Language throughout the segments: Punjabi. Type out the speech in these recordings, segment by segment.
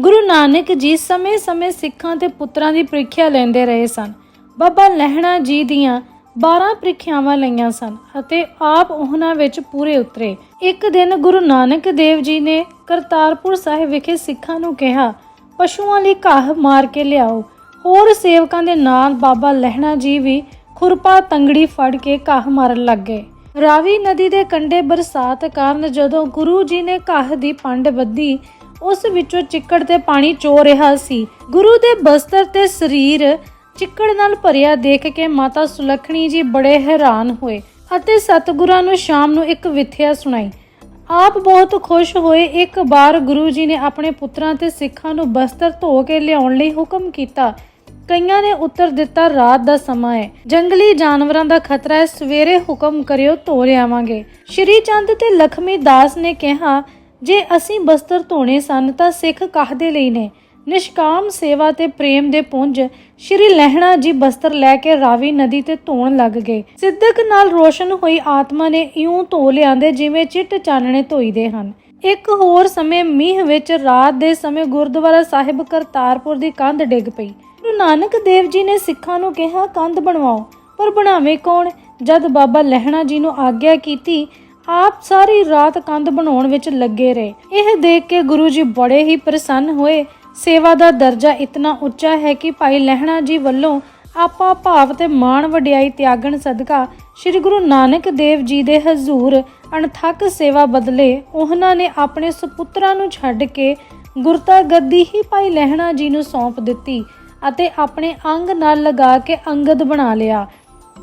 ਗੁਰੂ ਨਾਨਕ ਜੀ ਸਮੇਂ-ਸਮੇਂ ਸਿੱਖਾਂ ਤੇ ਪੁੱਤਰਾਂ ਦੀ ਪ੍ਰੀਖਿਆ ਲੈਂਦੇ ਰਹੇ ਸਨ। ਬਾਬਾ ਲਹਿਣਾ ਜੀ ਦੀਆਂ 12 ਪ੍ਰੀਖਿਆਵਾਂ ਲਈਆਂ ਸਨ ਅਤੇ ਆਪ ਉਹਨਾਂ ਵਿੱਚ ਪੂਰੇ ਉਤਰੇ। ਇੱਕ ਦਿਨ ਗੁਰੂ ਨਾਨਕ ਦੇਵ ਜੀ ਨੇ ਕਰਤਾਰਪੁਰ ਸਾਹਿਬ ਵਿਖੇ ਸਿੱਖਾਂ ਨੂੰ ਕਿਹਾ, ਪਸ਼ੂਆਂ ਲਈ ਘਾਹ ਮਾਰ ਕੇ ਲਿਆਓ। ਹੋਰ ਸੇਵਕਾਂ ਦੇ ਨਾਲ ਬਾਬਾ ਲਹਿਣਾ ਜੀ ਵੀ ਖੁਰਪਾ ਤੰਗੜੀ ਫੜ ਕੇ ਘਾਹ ਮਾਰਨ ਲੱਗ ਗਏ। ਰਾਵੀ ਨਦੀ ਦੇ ਕੰਢੇ ਬਰਸਾਤ ਕਾਰਨ ਜਦੋਂ ਗੁਰੂ ਜੀ ਨੇ ਘਾਹ ਦੀ ਪੰਡ ਬੱਧੀ ਉਸ ਵਿੱਚੋਂ ਚਿੱਕੜ ਤੇ ਪਾਣੀ ਚੋ ਰਿਹਾ ਸੀ। ਗੁਰੂ ਦੇ ਬਸਤਰ ਤੇ ਸਰੀਰ ਚਿੱਕੜ ਨਾਲ ਭਰਿਆ ਦੇਖ ਕੇ ਮਾਤਾ ਸੁਲੱਖਣੀ ਜੀ ਬੜੇ ਹੈਰਾਨ ਹੋਏ ਅਤੇ ਸਤਿਗੁਰਾਂ ਨੂੰ ਸ਼ਾਮ ਨੂੰ ਇੱਕ ਵਿਥਿਆ ਸੁਣਾਈ। ਆਪ ਬਹੁਤ ਖੁਸ਼ ਹੋਏ, ਇੱਕ ਵਾਰ ਗੁਰੂ ਜੀ ਨੇ ਆਪਣੇ ਪੁੱਤਰਾਂ ਤੇ ਸਿੱਖਾਂ ਨੂੰ ਬਸਤਰ ਧੋ ਕੇ ਲਿਆਉਣ ਲਈ ਹੁਕਮ ਕੀਤਾ। ਕਈਆਂ ਨੇ ਉੱਤਰ ਦਿੱਤਾ, ਰਾਤ ਦਾ ਸਮਾਂ ਹੈ। ਜੰਗਲੀ ਜਾਨਵਰਾਂ ਦਾ ਖਤਰਾ ਹੈ, ਸਵੇਰੇ ਹੁਕਮ ਕਰਿਓ, ਧੋ ਲਿਆਵਾਂਗੇ। ਸ਼੍ਰੀ ਚੰਦ ਤੇ ਲਖਮੀ ਦਾਸ ਨੇ ਕਿਹਾ ਜੇ ਅਸੀਂ ਬਸਤਰ ਧੋਣੇ ਸਨ ਤਾਂ ਸਿੱਖ ਕਾਹਦੇ ਲਈ ਨੇ? ਨਿਸ਼ਕਾਮ ਸੇਵਾ ਤੇ ਪ੍ਰੇਮ ਦੇ ਪੁੰਜ ਸ਼੍ਰੀ ਲਹਿਣਾ ਜੀ ਬਸਤਰ ਲੈ ਕੇ ਰਾਵੀ ਨਦੀ ਤੇ ਧੋਣ ਲੱਗ ਗਏ। ਸਿੱਧਕ ਨਾਲ ਰੋਸ਼ਨ ਹੋਈ ਆਤਮਾ ਨੇ ਇਉਂ ਧੋ ਲਿਆਂਦੇ ਜਿਵੇਂ ਚਿੱਟ ਚਾਨਣੇ ਧੋਈਦੇ ਹਨ। ਇੱਕ ਹੋਰ ਸਮੇਂ ਮੀਂਹ ਵਿੱਚ ਰਾਤ ਦੇ ਸਮੇਂ ਗੁਰਦੁਆਰਾ ਸਾਹਿਬ ਕਰਤਾਰਪੁਰ ਦੀ ਕੰਧ ਡਿੱਗ ਪਈ। ਗੁਰੂ ਨਾਨਕ ਦੇਵ ਜੀ ਨੇ ਸਿੱਖਾਂ ਨੂੰ ਕਿਹਾ, ਕੰਧ ਬਣਵਾਓ। ਪਰ ਬਣਾਵੇ ਕੌਣ? ਜਦ ਬਾਬਾ ਲਹਿਣਾ ਜੀ ਨੂੰ ਆਗਿਆ ਕੀਤੀ ਆਪ ਸਾਰੀ ਰਾਤ ਕੰਧ ਬਣਾਉਣ ਵਿੱਚ ਲੱਗੇ ਰਹੇ। ਇਹ ਦੇਖ ਕੇ ਗੁਰੂ ਜੀ ਬੜੇ ਹੀ ਪ੍ਰਸੰਨ ਹੋਏ। ਸੇਵਾ ਦਾ ਦਰਜਾ ਇਤਨਾ ਉੱਚਾ ਹੈ ਕਿ ਭਾਈ ਲਹਿਣਾ ਜੀ ਵੱਲੋਂ ਆਪਾ ਭਾਵ ਤੇ ਮਾਣ ਵਡਿਆਈ ਤਿਆਗਣ ਸਦਕਾ ਸ੍ਰੀ ਗੁਰੂ ਨਾਨਕ ਦੇਵ ਜੀ ਦੇ ਹਜ਼ੂਰ ਅਣਥੱਕ ਸੇਵਾ ਬਦਲੇ ਉਹਨਾਂ ਨੇ ਆਪਣੇ ਸੁਪੁੱਤਰਾਂ ਨੂੰ ਛੱਡ ਕੇ ਗੁਰਤਾ ਗੱਦੀ ਹੀ ਭਾਈ ਲਹਿਣਾ ਜੀ ਨੂੰ ਸੌਂਪ ਦਿੱਤੀ ਅਤੇ ਆਪਣੇ ਅੰਗ ਨਾਲ ਲਗਾ ਕੇ ਅੰਗਦ ਬਣਾ ਲਿਆ।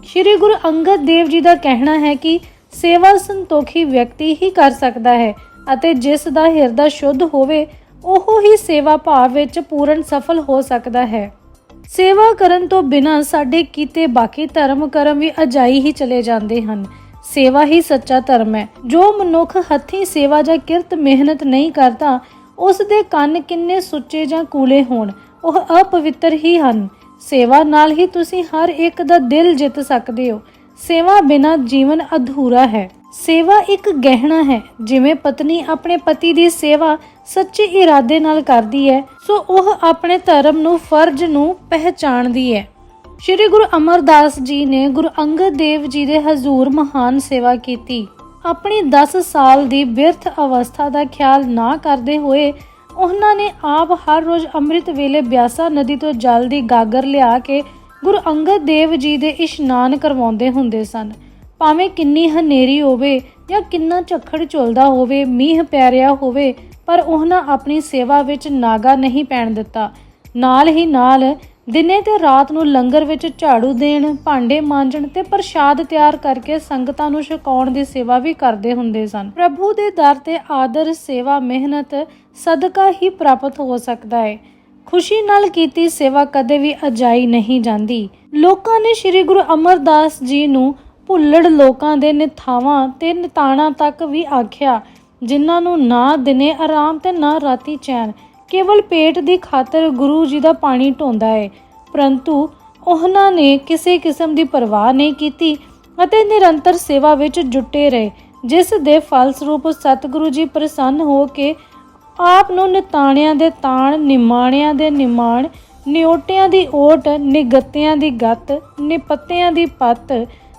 ਸ਼੍ਰੀ ਗੁਰੂ ਅੰਗਦ ਦੇਵ ਜੀ ਦਾ ਕਹਿਣਾ ਹੈ ਕਿ ਸੇਵਾ ਸੰਤੋਖੀ ਵਿਅਕਤੀ ਹੀ ਕਰ ਸਕਦਾ ਹੈ ਅਤੇ ਜਿਸ ਦਾ ਹਿਰਦਾ ਸ਼ੁੱਧ ਹੋਵੇ, ਉਹ ਹੀ ਸੇਵਾ ਭਾਵ ਵਿੱਚ ਪੂਰਨ ਸਫਲ ਹੋ ਸਕਦਾ ਹੈ। ਸੇਵਾ ਕਰਨ ਤੋਂ ਬਿਨਾਂ ਸਾਡੇ ਕੀਤੇ ਬਾਕੀ ਧਰਮ ਕਰਮ ਵੀ ਅਜਾਈ ਹੀ ਚਲੇ ਜਾਂਦੇ ਹਨ। ਸੇਵਾ ਹੀ ਸੱਚਾ ਧਰਮ ਹੈ। ਜੋ ਮਨੁੱਖ ਹੱਥੀਂ ਸੇਵਾ ਜਾਂ ਕਿਰਤ ਮਿਹਨਤ ਨਹੀਂ ਕਰਦਾ, ਉਸ ਦੇ ਕੰਨ ਕਿੰਨੇ ਸੁੱਚੇ ਜਾਂ ਕੂਲੇ ਹੋਣ, ਉਹ ਅਪਵਿੱਤਰ ਹੀ ਹਨ। ਸੇਵਾ ਨਾਲ ਹੀ ਤੁਸੀਂ ਹਰ ਇੱਕ ਦਾ ਦਿਲ ਜਿੱਤ ਸਕਦੇ ਹੋ। ਸੇਵਾ ਬਿਨਾਂ ਜੀਵਨ ਅਧੂਰਾ ਹੈ। ਸੇਵਾ ਇੱਕ ਗਹਿਣਾ ਹੈ। ਜਿਵੇਂ ਪਤਨੀ ਆਪਣੇ ਪਤੀ ਦੀ ਸੇਵਾ ਸੱਚੇ ਇਰਾਦੇ ਨਾਲ ਕਰਦੀ ਹੈ, ਸੋ ਉਹ ਆਪਣੇ ਧਰਮ ਨੂੰ, ਫਰਜ਼ ਨੂੰ ਪਹਿਚਾਣਦੀ ਹੈ। ਸ਼੍ਰੀ ਗੁਰੂ ਅਮਰਦਾਸ ਜੀ ਨੇ ਗੁਰੂ ਅੰਗਦ ਦੇਵ ਜੀ ਦੇ ਹਜ਼ੂਰ ਮਹਾਨ ਸੇਵਾ ਕੀਤੀ। ਆਪਣੀ 10 ਸਾਲ ਦੀ ਬਿਰਥ ਅਵਸਥਾ ਦਾ ਖਿਆਲ ਨਾ ਕਰਦੇ ਹੋਏ ਉਹਨਾਂ ਨੇ ਆਪ ਹਰ ਰੋਜ਼ ਅੰਮ੍ਰਿਤ ਵੇਲੇ ਬਿਆਸਾ ਨਦੀ ਤੋਂ ਜਲ ਦੀ ਗਾਗਰ ਲਿਆ ਕੇ ਗੁਰੂ ਅੰਗਦ ਦੇਵ ਜੀ ਦੇ ਇਸ਼ਨਾਨ ਕਰਵਾਉਂਦੇ ਹੁੰਦੇ ਸਨ। ਭਾਵੇਂ ਕਿੰਨੀ ਹਨੇਰੀ ਹੋਵੇ ਜਾਂ ਕਿੰਨਾ ਝੱਖੜ ਝੁਲਦਾ ਹੋਵੇ, ਮੀਂਹ ਪੈ ਰਿਹਾ ਹੋਵੇ, ਪਰ ਉਹਨਾਂ ਆਪਣੀ ਸੇਵਾ ਵਿੱਚ ਨਾਗਾ ਨਹੀਂ ਪੈਣ ਦਿੱਤਾ। ਨਾਲ ਹੀ ਨਾਲ ਦਿਨੇ ਤੇ ਰਾਤ ਨੂੰ ਲੰਗਰ ਵਿੱਚ ਝਾੜੂ ਦੇਣ, ਭਾਂਡੇ ਮਾਂਜਣ ਤੇ ਪ੍ਰਸ਼ਾਦ ਤਿਆਰ ਕਰਕੇ ਸੰਗਤਾਂ ਨੂੰ ਛਕਾਉਣ ਦੀ ਸੇਵਾ ਵੀ ਕਰਦੇ ਹੁੰਦੇ ਸਨ। ਪ੍ਰਭੂ ਦੇ ਦਰ ਤੇ ਆਦਰ, ਸੇਵਾ, ਮਿਹਨਤ ਸਦਕਾ ਹੀ ਪ੍ਰਾਪਤ ਹੋ ਸਕਦਾ ਹੈ। ਖੁਸ਼ੀ ਨਾਲ ਕੀਤੀ ਸੇਵਾ ਕਦੇ ਵੀ ਅਜਾਈ ਨਹੀਂ ਜਾਂਦੀ। ਲੋਕਾਂ ਨੇ ਸ੍ਰੀ ਗੁਰੂ ਅਮਰਦਾਸ ਜੀ ਨੂੰ ਭੁੱਲੜ ਲੋਕਾਂ ਦੇ ਨਿਥਾਵਾਂ ਤੇ ਨਿਤਾਣਾ ਤੱਕ ਵੀ ਆਖਿਆ, ਜਿਨ੍ਹਾਂ ਨੂੰ ਨਾ ਦਿਨੇ ਆਰਾਮ ਤੇ ਨਾ ਰਾਤੀ ਚੈਨ, ਕੇਵਲ ਪੇਟ ਦੀ ਖਾਤਰ ਗੁਰੂ ਜੀ ਦਾ ਪਾਣੀ ਢੋਂਦਾ ਹੈ ਪਰੰਤੂ ਉਹਨਾਂ ਨੇ ਕਿਸੇ ਕਿਸਮ ਦੀ ਪਰਵਾਹ ਨਹੀਂ ਕੀਤੀ ਅਤੇ ਨਿਰੰਤਰ ਸੇਵਾ ਵਿੱਚ ਜੁਟੇ ਰਹੇ, ਜਿਸ ਦੇ ਫਲਸਰੂਪ ਸਤਿਗੁਰੂ ਜੀ ਪ੍ਰਸੰਨ ਹੋ ਕੇ ਆਪ ਨੂੰ ਨਿਤਾਣਿਆਂ ਦੇ ਤਾਣ, ਨਿਮਾਣਿਆਂ ਦੇ ਨਿਮਾਣ ਨਿਓਟਿਆਂ ਦੀ ਓਟ, ਨਿਗੱਤਿਆਂ ਦੀ ਗੱਤ, ਨਿਪੱਤਿਆਂ ਦੀ ਪੱਤ,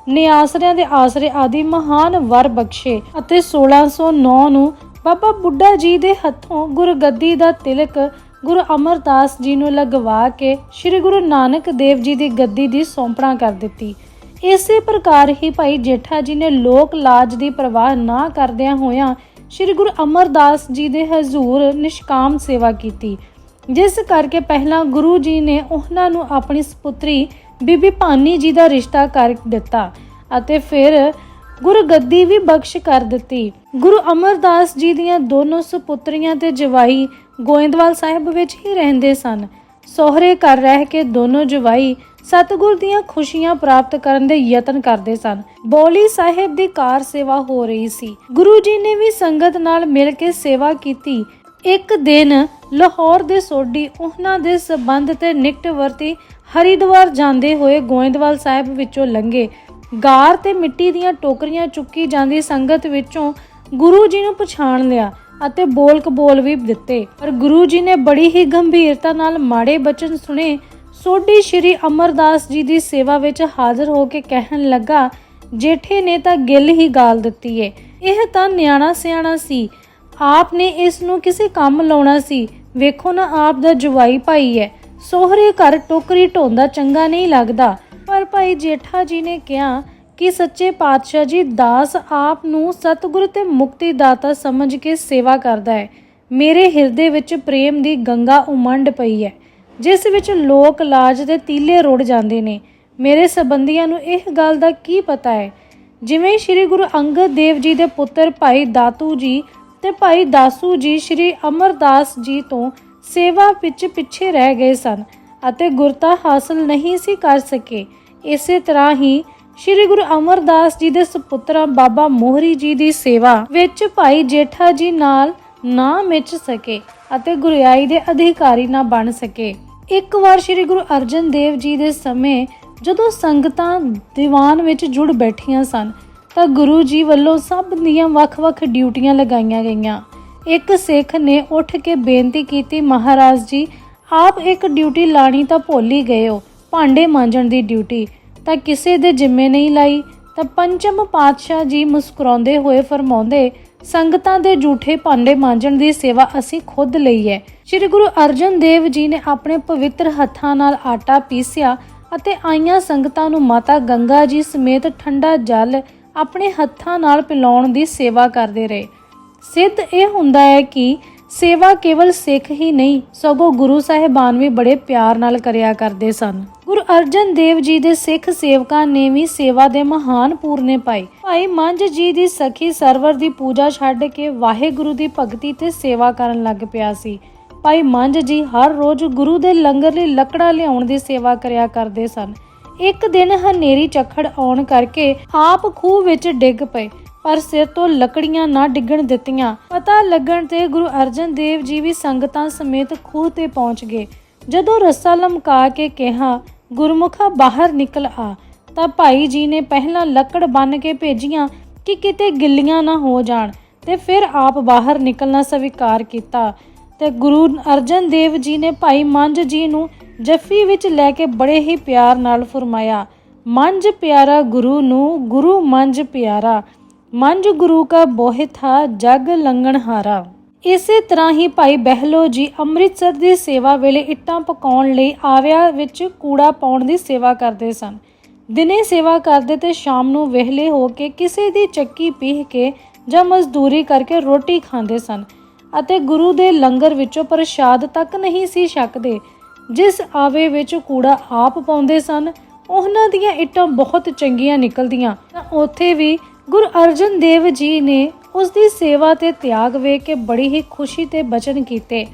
ਨਿਆਸਰਿਆਂ ਦੇ ਆਸਰੇ ਆਦਿ ਮਹਾਨ ਵਰ ਬਖਸ਼ੇ ਅਤੇ 1609 ਨੂੰ ਬਾਬਾ ਬੁੱਢਾ ਜੀ ਦੇ ਹੱਥੋਂ ਗੁਰਗੱਦੀ ਦਾ ਤਿਲਕ ਗੁਰੂ ਅਮਰਦਾਸ ਜੀ ਨੂੰ ਲਗਵਾ ਕੇ ਸ੍ਰੀ ਗੁਰੂ ਨਾਨਕ ਦੇਵ ਜੀ ਦੀ ਗੱਦੀ ਦੀ ਸੌਂਪਣਾ ਕਰ ਦਿੱਤੀ। ਇਸੇ ਪ੍ਰਕਾਰ ਹੀ ਭਾਈ ਜੇਠਾ ਜੀ ਨੇ ਲੋਕ ਲਾਜ ਦੀ ਪਰਵਾਹ ਨਾ ਕਰਦਿਆਂ ਹੋਇਆਂ ਸ੍ਰੀ ਗੁਰੂ ਅਮਰਦਾਸ ਜੀ ਦੇ ਹਜ਼ੂਰ ਨਿਸ਼ਕਾਮ ਸੇਵਾ ਕੀਤੀ, ਜਿਸ ਕਰਕੇ ਪਹਿਲਾਂ ਗੁਰੂ ਜੀ ਨੇ ਉਹਨਾਂ ਨੂੰ ਆਪਣੀ ਸੁਪੁੱਤਰੀ ਬੀਬੀ ਭਾਨੀ ਜੀ ਦਾ ਰਿਸ਼ਤਾ ਕਰ ਦਿੱਤਾ ਅਤੇ ਫਿਰ ਗੁਰਗੱਦੀ ਵੀ ਬਖਸ਼ ਕਰ ਦਿੱਤੀ। ਗੁਰੂ ਅਮਰਦਾਸ ਜੀ ਦੀਆਂ ਦੋਨੋਂ ਸੁਪੁੱਤਰੀਆਂ ਤੇ ਜਵਾਈ ਗੋਇੰਦਵਾਲ ਸਾਹਿਬ ਵਿੱਚ ਹੀ ਰਹਿੰਦੇ ਸਨ। ਸੋਹਰੇ ਘਰ ਰਹਿ ਕੇ ਦੋਨੋਂ ਜਵਾਈ ਸਤਿਗੁਰ ਦੀਆਂ ਖੁਸ਼ੀਆਂ ਪ੍ਰਾਪਤ ਕਰਨ ਦੇ ਯਤਨ ਕਰਦੇ ਸਨ। ਬੋਲੀ ਸਾਹਿਬ ਦੀ ਕਾਰ ਸੇਵਾ ਹੋ ਰਹੀ ਸੀ। ਗੁਰੂ ਜੀ ਨੇ ਵੀ ਸੰਗਤ ਨਾਲ ਮਿਲ ਕੇ ਸੇਵਾ ਕੀਤੀ। ਇੱਕ ਦਿਨ ਲਾਹੌਰ ਦੇ ਸੋਢੀ ਉਹਨਾਂ ਦੇ ਸਬੰਧ ਤੇ ਨਿਕਟ ਵਰਤੀ ਹਰਿਦੁਆਰ ਜਾਂਦੇ ਹੋਏ ਗੋਇੰਦਵਾਲ ਸਾਹਿਬ ਵਿੱਚੋਂ ਲੰਘੇ। ਗਾਰ ਤੇ ਮਿੱਟੀ ਦੀਆਂ ਟੋਕਰੀਆਂ ਚੁੱਕੀ ਜਾਂਦੀ ਸੰਗਤ ਵਿੱਚੋਂ ਗੁਰੂ ਜੀ ਨੂੰ ਪਛਾਣ ਲਿਆ ਅਤੇ ਬੋਲ ਕਬੋਲ ਵੀ ਦਿੱਤੇ। ਪਰ ਗੁਰੂ ਜੀ ਨੇ ਬੜੀ ਹੀ ਗੰਭੀਰਤਾ ਨਾਲ ਮਾੜੇ ਬਚਨ ਸੁਣੇ ਸੋਢੀ ਸ਼੍ਰੀ ਅਮਰਦਾਸ ਜੀ ਦੀ ਸੇਵਾ ਵਿੱਚ ਹਾਜ਼ਰ ਹੋ ਕੇ ਕਹਿਣ ਲੱਗਾ, ਜੇਠੇ ਨੇ ਤਾਂ ਗਿੱਲ ਹੀ ਗਾਲ ਦਿੱਤੀ ਏ। ਇਹ ਤਾਂ ਨਿਆਣਾ ਸਿਆਣਾ ਸੀ। ਆਪ ਨੇ ਇਸ ਨੂੰ ਕਿਸੇ ਕੰਮ ਲਾਉਣਾ ਸੀ। ਵੇਖੋ ਨਾ ਆਪ ਦਾ ਜਵਾਈ ਭਾਈ ਹੈ ਸੋਹਰੇ ਘਰ ਟੋਕਰੀ ਢੋਂਦਾ ਚੰਗਾ ਨਹੀਂ ਲੱਗਦਾ। ਪਰ ਭਾਈ ਜੇਠਾ ਜੀ ਨੇ ਕਿਹਾ ਕਿ ਸੱਚੇ ਪਾਤਸ਼ਾਹ ਜੀ, ਦਾਸ ਆਪ ਨੂੰ ਸਤਿਗੁਰ ਤੇ ਮੁਕਤੀ ਦਾਤਾ ਸਮਝ ਕੇ ਸੇਵਾ ਕਰਦਾ ਹੈ ਮੇਰੇ ਹਿਰਦੇ ਵਿੱਚ ਪ੍ਰੇਮ ਦੀ ਗੰਗਾ ਉਮੰਡ ਪਈ ਹੈ ਜਿਸ ਵਿੱਚ ਲੋਕ ਲਾਜ ਦੇ ਤੀਲੇ ਰੁੜ ਜਾਂਦੇ ਨੇ। ਮੇਰੇ ਸਬੰਧੀਆਂ ਨੂੰ ਇਹ ਗੱਲ ਦਾ ਕੀ ਪਤਾ ਹੈ? ਜਿਵੇਂ ਸ੍ਰੀ ਗੁਰੂ ਅੰਗਦ ਦੇਵ ਜੀ ਦੇ ਪੁੱਤਰ ਭਾਈ ਦਾਤੂ ਜੀ ਤੇ ਭਾਈ ਦਾਸੂ ਜੀ ਸ੍ਰੀ ਅਮਰਦਾਸ ਜੀ ਤੋਂ ਸੇਵਾ ਵਿੱਚ ਪਿੱਛੇ ਰਹਿ ਗਏ ਸਨ ਅਤੇ ਗੁਰਤਾ ਹਾਸਲ ਨਹੀਂ ਸੀ ਕਰ ਸਕੇ। ਇਸੇ ਤਰ੍ਹਾਂ ਹੀ ਸ੍ਰੀ ਗੁਰੂ ਅਮਰਦਾਸ ਜੀ ਦੇ ਸੁਪੁੱਤਰਾ ਬਾਬਾ ਮੋਹਰੀ ਜੀ ਦੀ ਸੇਵਾ ਵਿੱਚ ਭਾਈ ਜੇਠਾ ਜੀ ਨਾਲ ਨਾ ਮਿਚ ਸਕੇ ਅਤੇ ਗੁਰਿਆਈ ਦੇ ਅਧਿਕਾਰੀ ਨਾ ਬਣ ਸਕੇ। ਇੱਕ ਵਾਰ ਸ੍ਰੀ ਗੁਰੂ ਅਰਜਨ ਦੇਵ ਜੀ ਦੇ ਸਮੇਂ ਜਦੋਂ ਸੰਗਤਾਂ ਦੀਵਾਨ ਵਿੱਚ ਜੁੜ ਬੈਠੀਆਂ ਸਨ, ਤਾਂ ਗੁਰੂ ਜੀ ਵੱਲੋਂ ਸਭ ਦੀਆਂ ਵੱਖ-ਵੱਖ ਡਿਊਟੀਆਂ ਲਗਾਈਆਂ ਗਈਆਂ। ਇੱਕ ਸਿੱਖ ਨੇ ਉੱਠ ਕੇ ਬੇਨਤੀ ਕੀਤੀ, ਮਹਾਰਾਜ ਜੀ, ਆਪ ਇੱਕ ਡਿਊਟੀ ਲਾਣੀ ਤਾਂ ਭੁੱਲ ਹੀ ਗਏ ਹੋ, ਭਾਂਡੇ ਮਾਂਜਣ ਦੀ ਡਿਊਟੀ। ਤਾਂ ਕਿਸੇ ਦੇ ਜਿੰਮੇ ਨਹੀਂ ਲਾਈ, ਤਾਂ ਪੰਚਮ ਪਾਤਸ਼ਾਹ ਜੀ ਮੁਸਕਰਾਉਂਦੇ ਹੋਏ ਫਰਮਾਉਂਦੇ ਸੰਗਤਾਂ ਦੇ ਝੂਠੇ ਭਾਂਡੇ ਮਾਂਜਣ ਦੀ ਸੇਵਾ ਅਸੀਂ ਖੁਦ ਲਈ ਹੈ। ਸ੍ਰੀ ਗੁਰੂ ਅਰਜਨ ਦੇਵ ਜੀ ਨੇ ਆਪਣੇ ਪਵਿੱਤਰ ਹੱਥਾਂ ਨਾਲ ਆਟਾ ਪੀਸਿਆ ਅਤੇ ਆਈਆਂ ਸੰਗਤਾਂ ਨੂੰ ਮਾਤਾ ਗੰਗਾ ਜੀ ਸਮੇਤ ਠੰਡਾ ਜਲ ਆਪਣੇ ਹੱਥਾਂ ਨਾਲ ਪਿਲਾਉਣ ਦੀ ਸੇਵਾ ਕਰਦੇ ਰਹੇ। ਸਿੱਧ ਇਹ ਹੁੰਦਾ ਹੈ ਕਿ ਸੇਵਾ ਕੇਵਲ ਸਿੱਖ ਹੀ ਨਹੀਂ, ਸਗੋਂ ਗੁਰੂ ਸਾਹਿਬਾਨ ਵੀ ਬੜੇ ਪਿਆਰ ਨਾਲ ਕਰਿਆ ਕਰਦੇ ਸਨ। ਗੁਰੂ ਅਰਜਨ ਦੇਵ ਜੀ ਦੇ ਸਿੱਖ ਸੇਵਕਾਂ ਨੇ ਵੀ ਸੇਵਾ ਦੇ ਮਹਾਨ ਪੂਰਨੇ ਪਾਏ। ਭਾਈ ਮੰਝ ਜੀ ਦੀ ਸਖੀ ਸਰਵਰ ਦੀ ਪੂਜਾ ਛੱਡ ਕੇ ਵਾਹਿਗੁਰੂ ਦੀ ਭਗਤੀ ਤੇ ਸੇਵਾ ਕਰਨ ਲੱਗ ਪਿਆ ਸੀ। ਭਾਈ ਮੰਝ ਜੀ ਹਰ ਰੋਜ਼ ਗੁਰੂ ਦੇ ਲੰਗਰ ਲਈ ਲੱਕੜਾਂ ਲਿਆਉਣ ਦੀ ਸੇਵਾ ਕਰਿਆ ਕਰਦੇ ਸਨ। ਇੱਕ ਦਿਨ ਹਨੇਰੀ ਚੱਖੜ ਆਉਣ ਕਰਕੇ ਆਪ ਖੂਹ ਵਿੱਚ ਡਿੱਗ ਪਏ। ਪਰ ਸਿਰ ਤੋਂ ਲੱਕੜੀਆਂ ਨਾ ਡਿੱਗਣ ਦਿੱਤੀਆਂ। ਪਤਾ ਲੱਗਣ ਤੇ ਗੁਰੂ ਅਰਜਨ ਦੇਵ ਜੀ ਵੀ ਸੰਗਤਾਂ ਸਮੇਤ ਖੂਹ ਤੇ ਪਹੁੰਚ ਗਏ। ਜਦੋਂ ਰੱਸਾ ਲਮਕਾ ਕੇ ਕਿਹਾ, ਗੁਰਮੁਖਾ ਬਾਹਰ ਨਿਕਲ ਆ, ਤਾਂ ਭਾਈ ਜੀ ਨੇ ਪਹਿਲਾਂ ਲੱਕੜ ਬੰਨ ਕੇ ਭੇਜੀਆਂ ਕਿ ਕਿਤੇ ਗਿੱਲੀਆਂ ਨਾ ਹੋ ਜਾਣ ਤੇ ਫਿਰ ਆਪ ਬਾਹਰ ਨਿਕਲਣਾ ਸਵੀਕਾਰ ਕੀਤਾ। ਤੇ ਗੁਰੂ ਅਰਜਨ ਦੇਵ ਜੀ ਨੇ ਭਾਈ ਮੰਜ ਜੀ ਨੂੰ ਜੱਫੀ ਵਿੱਚ ਲੈ ਕੇ ਬੜੇ ਹੀ ਪਿਆਰ ਨਾਲ ਫਰਮਾਇਆ ਮੰਜ ਪਿਆਰਾ ਗੁਰੂ ਨੂੰ, ਗੁਰੂ ਮੰਜ ਪਿਆਰਾ। ਮੰਝ ਗੁਰੂ ਕਾ ਬੋਹਿਥਾ ਜਗ ਲੰਗਣ ਹਾਰਾ। ਇਸੇ ਤਰ੍ਹਾਂ ਹੀ ਭਾਈ ਬਹਿਲੋ ਜੀ ਅੰਮ੍ਰਿਤਸਰ ਦੀ ਸੇਵਾ ਵੇਲੇ ਇੱਟਾਂ ਪਕਾਉਣ ਲਈ ਆਵਿਆ ਵਿੱਚ ਕੂੜਾ ਪਾਉਣ ਦੀ ਸੇਵਾ ਕਰਦੇ ਸਨ। ਦਿਨੇ ਸੇਵਾ ਕਰਦੇ ਤੇ ਸ਼ਾਮ ਨੂੰ ਵਿਹਲੇ ਹੋ ਕੇ ਕਿਸੇ ਦੀ ਚੱਕੀ ਪੀਹ ਕੇ ਜਾਂ ਮਜ਼ਦੂਰੀ ਕਰਕੇ ਰੋਟੀ ਖਾਂਦੇ ਸਨ ਅਤੇ ਗੁਰੂ ਦੇ ਲੰਗਰ ਵਿੱਚੋਂ ਪ੍ਰਸ਼ਾਦ ਤੱਕ ਨਹੀਂ ਸੀ ਛਕਦੇ। ਜਿਸ ਆਵੇ ਵਿੱਚ ਕੂੜਾ ਆਪ ਪਾਉਂਦੇ ਸਨ, ਉਹਨਾਂ ਦੀਆਂ ਇੱਟਾਂ ਬਹੁਤ ਚੰਗੀਆਂ ਨਿਕਲਦੀਆਂ। ਤਾਂ ਉੱਥੇ ਵੀ ਗੁਰੂ ਅਰਜਨ ਦੇਵ ਜੀ ਨੇ ਉਸ ਦੀ ਸੇਵਾ ਤੇ ਤਿਆਗ ਵੇਖ ਕੇ ਬੜੀ ਹੀ ਖੁਸ਼ੀ ਤੇ ਬਚਨ ਕੀਤੇ।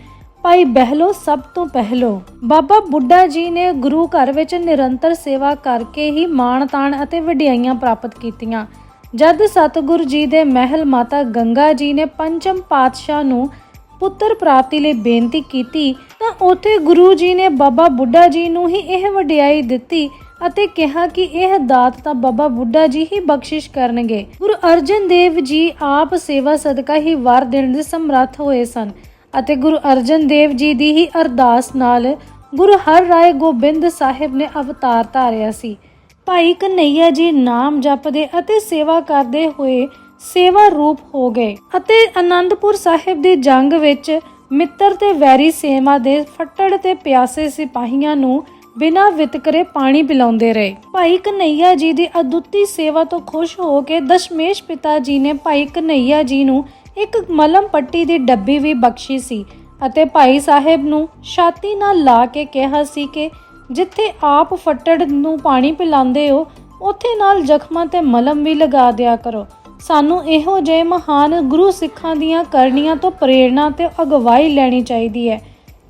ਭਾਈ ਬਹਿਲੋ ਸਭ ਤੋਂ ਪਹਿਲੋ। ਬਾਬਾ ਬੁੱਢਾ ਜੀ ਨੇ ਗੁਰੂ ਘਰ ਵਿੱਚ ਨਿਰੰਤਰ ਸੇਵਾ ਕਰਕੇ ਹੀ ਮਾਣ ਤਾਣ ਅਤੇ ਵਡਿਆਈਆਂ ਪ੍ਰਾਪਤ ਕੀਤੀਆਂ। ਜਦ ਸਤਿਗੁਰ ਜੀ ਦੇ ਮਹਿਲ ਮਾਤਾ ਗੰਗਾ ਜੀ ਨੇ ਪੰਚਮ ਪਾਤਸ਼ਾਹ ਨੂੰ ਪੁੱਤਰ ਪ੍ਰਾਪਤੀ ਲਈ ਬੇਨਤੀ ਕੀਤੀ, ਤਾਂ ਉੱਥੇ ਗੁਰੂ ਜੀ ਨੇ ਬਾਬਾ ਬੁੱਢਾ ਜੀ ਨੂੰ ਹੀ ਇਹ ਵਡਿਆਈ ਦਿੱਤੀ ਅਤੇ ਕਿਹਾ ਕਿ ਇਹ ਦਾਤ ਤਾਂ ਬਾਬਾ ਬੁੱਢਾ ਜੀ ਹੀ ਬਖਸ਼ਿਸ਼ ਕਰਨਗੇ। ਗੁਰੂ ਅਰਜਨ ਦੇਵ ਜੀ ਆਪ ਸੇਵਾ ਸਦਕਾ ਹੀ ਵਰ ਦੇਣ ਦੇ ਸਮਰੱਥ ਹੋਏ ਸਨ ਅਤੇ ਗੁਰੂ ਅਰਜਨ ਦੇਵ ਜੀ ਦੀ ਹੀ ਅਰਦਾਸ ਨਾਲ ਗੁਰੂ ਹਰ ਰਾਏ ਗੋਬਿੰਦ ਸਾਹਿਬ ਨੇ ਅਵਤਾਰ ਧਾਰਿਆ ਸੀ। ਭਾਈ ਕਨਈਆ ਜੀ ਨਾਮ ਜਪਦੇ ਅਤੇ ਸੇਵਾ ਕਰਦੇ ਹੋਏ ਸੇਵਾ ਰੂਪ ਹੋ ਗਏ ਅਤੇ ਆਨੰਦਪੁਰ ਸਾਹਿਬ ਦੀ ਜੰਗ ਵਿੱਚ ਮਿੱਤਰ ਤੇ ਵੈਰੀ ਸੇਨਾ ਦੇ ਫੱਟੜ ਤੇ ਪਿਆਸੇ ਸਿਪਾਹੀਆਂ ਨੂੰ ਬਿਨਾਂ ਵਿਤਕਰੇ ਪਾਣੀ ਪਿਲਾਉਂਦੇ ਰਹੇ। ਭਾਈ ਕਨਈਆ ਜੀ ਦੀ ਅਦੁੱਤੀ ਸੇਵਾ ਤੋਂ ਖੁਸ਼ ਹੋ ਕੇ ਦਸ਼ਮੇਸ਼ ਪਿਤਾ ਜੀ ਨੇ ਭਾਈ ਕਨਈਆ ਜੀ ਨੂੰ ਇੱਕ ਮਲਮ ਪੱਟੀ ਦੀ ਡੱਬੀ ਵੀ ਬਖਸ਼ੀ ਸੀ ਅਤੇ ਭਾਈ ਸਾਹਿਬ ਨੂੰ ਛਾਤੀ ਨਾਲ ਲਾ ਕੇ ਕਿਹਾ ਸੀ ਕਿ ਜਿੱਥੇ ਆਪ ਫੱਟੜ ਨੂੰ ਪਾਣੀ ਪਿਲਾਉਂਦੇ ਹੋ, ਉੱਥੇ ਨਾਲ ਜ਼ਖਮਾਂ ਤੇ ਮਲਮ ਵੀ ਲਗਾ ਦਿਆ ਕਰੋ। ਸਾਨੂੰ ਇਹੋ ਜਿਹੇ ਮਹਾਨ ਗੁਰੂ ਸਿੱਖਾਂ ਦੀਆਂ ਕਰਨੀਆਂ ਤੋਂ ਪ੍ਰੇਰਣਾ ਤੇ ਅਗਵਾਈ ਲੈਣੀ ਚਾਹੀਦੀ ਹੈ।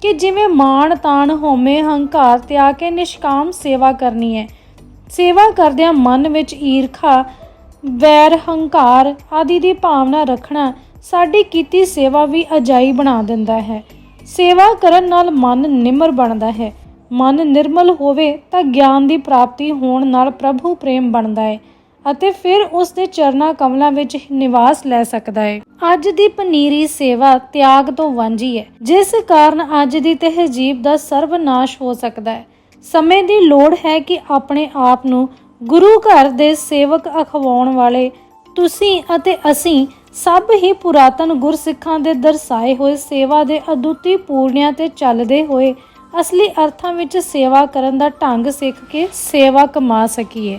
ਕਿ ਜਿਵੇਂ ਮਾਣ, ਤਾਣ ਹੋਮੇ ਹੰਕਾਰ ਤਿਆ ਕੇ ਨਿਸ਼ਕਾਮ ਸੇਵਾ ਕਰਨੀ ਹੈ। ਸੇਵਾ ਕਰਦਿਆਂ ਮਨ ਵਿੱਚ ਈਰਖਾ, ਵੈਰ, ਹੰਕਾਰ ਆਦਿ ਦੀ ਭਾਵਨਾ ਰੱਖਣਾ ਸਾਡੀ ਕੀਤੀ ਸੇਵਾ ਵੀ ਅਜਾਈ ਬਣਾ ਦਿੰਦਾ ਹੈ। ਸੇਵਾ ਕਰਨ ਨਾਲ ਮਨ ਨਿਮਰ ਬਣਦਾ ਹੈ। ਮਨ ਨਿਰਮਲ ਹੋਵੇ ਤਾਂ ਗਿਆਨ ਦੀ ਪ੍ਰਾਪਤੀ ਹੋਣ ਨਾਲ ਪ੍ਰਭੂ ਪ੍ਰੇਮ ਬਣਦਾ ਹੈ। ਅਤੇ ਫਿਰ ਉਸ ਦੇ ਚਰਨਾਂ ਕਮਲਾਂ ਵਿੱਚ ਨਿਵਾਸ ਲੈ ਸਕਦਾ ਹੈ ਅੱਜ ਦੀ ਪਨੀਰੀ ਸੇਵਾ ਤਿਆਗ ਤੋਂ ਵਾਂਝੀ ਹੈ ਜਿਸ ਕਾਰਨ ਅੱਜ ਦੀ ਤਹਿਜੀਬ ਦਾ ਸਰਵਨਾਸ਼ ਹੋ ਸਕਦਾ ਹੈ ਸਮੇਂ ਦੀ ਲੋੜ ਹੈ ਕਿ ਆਪਣੇ ਆਪ ਨੂੰ ਗੁਰੂ ਘਰ ਦੇ ਸੇਵਕ ਅਖਵਾਉਣ ਵਾਲੇ ਤੁਸੀਂ ਅਤੇ ਅਸੀਂ ਸਭ ਹੀ ਪੁਰਾਤਨ ਗੁਰਸਿੱਖਾਂ ਦੇ ਦਰਸਾਏ ਹੋਏ ਸੇਵਾ ਦੇ ਅਦੁੱਤੀ ਪੂਰਨਿਆਂ ਤੇ ਚੱਲਦੇ ਹੋਏ ਅਸਲੀ ਅਰਥਾਂ ਵਿੱਚ ਸੇਵਾ ਕਰਨ ਦਾ ਢੰਗ ਸਿੱਖ ਕੇ ਸੇਵਾ ਕਮਾ ਸਕੀਏ।